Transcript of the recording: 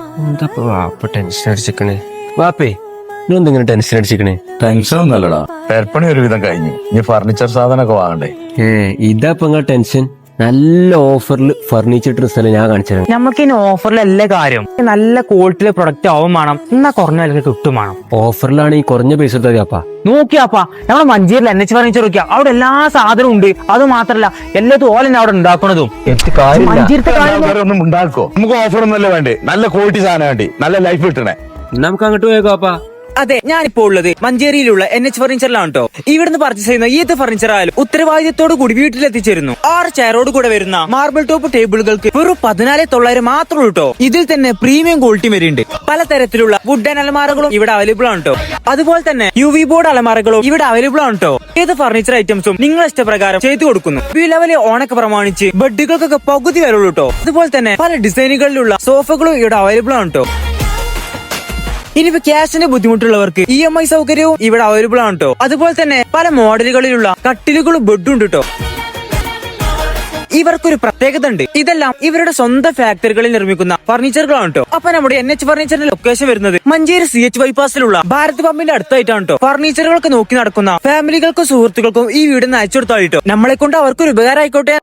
വാപ്പ ടെൻഷൻ അടിച്ചിക്കണേ വാപ്പേ നീ എന്തെങ്കിലും ടെൻഷൻ അടിച്ചിക്കണേ ടെൻഷൻ ഒന്നല്ലടാ പെരപ്പണി ഒരുവിധം കഴിഞ്ഞു. ഇനി ഫർണിച്ചർ സാധനമൊക്കെ വാങ്ങണ്ടേ? ഏ ഇതാ ഇപ്പൊ ടെൻഷൻ നല്ല ഓഫറിൽ ഫർണിച്ചർ ഇട്ട സ്ഥലം ഞാൻ കാണിച്ചു നമുക്ക് ഇനി ഓഫറിൽ എല്ലാ കാര്യം നല്ല ക്വാളിറ്റിയിലെ പ്രൊഡക്റ്റ് ആവും വേണം. എന്നാ കുറഞ്ഞ വിലക്ക് കിട്ടും വേണം. ഓഫറിലാണ് ഈ കുറഞ്ഞ പൈസ അപ്പാ. നോക്കിയാപ്പാ നമ്മളെ മഞ്ചേരിയിൽ എൻ എച്ച് ഫർണിച്ചർ നോക്കിയാ അവിടെ എല്ലാ സാധനവും ഉണ്ട്. അത് മാത്രല്ല എല്ലാത്തും ഓല അവിടെ ഉണ്ടാക്കണതും മഞ്ചേരത്തെ ഒന്നും ഉണ്ടാക്കോ? നമുക്ക് ഓഫർ ഒന്നല്ലേ വേണ്ടേ? നല്ല ക്വാളിറ്റി സാധനം വേണ്ടി? നല്ല ലൈഫ് കിട്ടണേ. നമുക്ക് അങ്ങോട്ട് പോയേക്കോ അപ്പാ. അതെ ഞാനിപ്പോ ഉള്ളത് മഞ്ചേരിയിലുള്ള എൻ എച്ച് ഫർണിച്ചറിലാണ് കേട്ടോ ഇവിടുന്ന് പർച്ചേസ് ചെയ്യുന്ന ഏത് ഫർണിച്ചർ ആയാലും ഉത്തരവാദിത്തത്തോടു കൂടി വീട്ടിലെത്തിച്ചേരുന്നു ആറ് ചെയറോട് കൂടെ വരുന്ന മാർബിൾ ടോപ്പ് ടേബിളുകൾക്ക് വെറും പതിനാല് തൊള്ളായിരം മാത്രമേ കേട്ടോ ഇതിൽ തന്നെ പ്രീമിയം ക്വാളിറ്റി വരുന്നുണ്ട് പലതരത്തിലുള്ള വുഡ് ആൻഡ് അലമാറകളും ഇവിടെ അവൈലബിൾ ആണ് കേട്ടോ അതുപോലെ തന്നെ യു വി ബോർഡ് അലമാറകളും ഇവിടെ അവൈലബിൾ ആണ് കേട്ടോ ഏത് ഫർണിച്ചർ ഐറ്റംസും നിങ്ങൾ ഇഷ്ടപ്രകാരം ചെയ്തു കൊടുക്കുന്നു. വിലവലെ ഓണക്ക് പ്രമാണിച്ച് ബെഡുകൾക്കൊക്കെ പകുതി വരുള്ളൂ കേട്ടോ അതുപോലെ തന്നെ പല ഡിസൈനുകളിലുള്ള സോഫകളും ഇവിടെ അവൈലബിൾ ആണ് കേട്ടോ ഇനിയിപ്പോ ക്യാഷിന്റെ ബുദ്ധിമുട്ടുള്ളവർക്ക് ഇ എം ഐ സൗകര്യവും ഇവിടെ അവൈലബിൾ ആണ് കേട്ടോ അതുപോലെ തന്നെ പല മോഡലുകളിലുള്ള കട്ടിലുകളും ബെഡും ഉണ്ട് കേട്ടോ ഇവർക്കൊരു പ്രത്യേകത ഉണ്ട്. ഇതെല്ലാം ഇവരുടെ സ്വന്തം ഫാക്ടറികളിൽ നിർമ്മിക്കുന്ന ഫർണിച്ചറുകളാണ് കേട്ടോ അപ്പൊ നമ്മുടെ എൻ എച്ച് ഫർണിച്ചറിന്റെ ലൊക്കേഷൻ വരുന്നത് മഞ്ചേരി സി എച്ച് ബൈപ്പാസിലുള്ള ഭാരത് പമ്പിന്റെ അടുത്തായിട്ടാണ് കേട്ടോ ഫർണിച്ചറുകൾക്ക് നോക്കി നടക്കുന്ന ഫാമിലികൾക്കും സുഹൃത്തുക്കൾക്കും ഈ വീട് അയച്ചു കൊടുത്താൽ കേട്ടോ നമ്മളെ കൊണ്ട് അവർക്കൊരു ഉപകാരം ആയിക്കോട്ടെ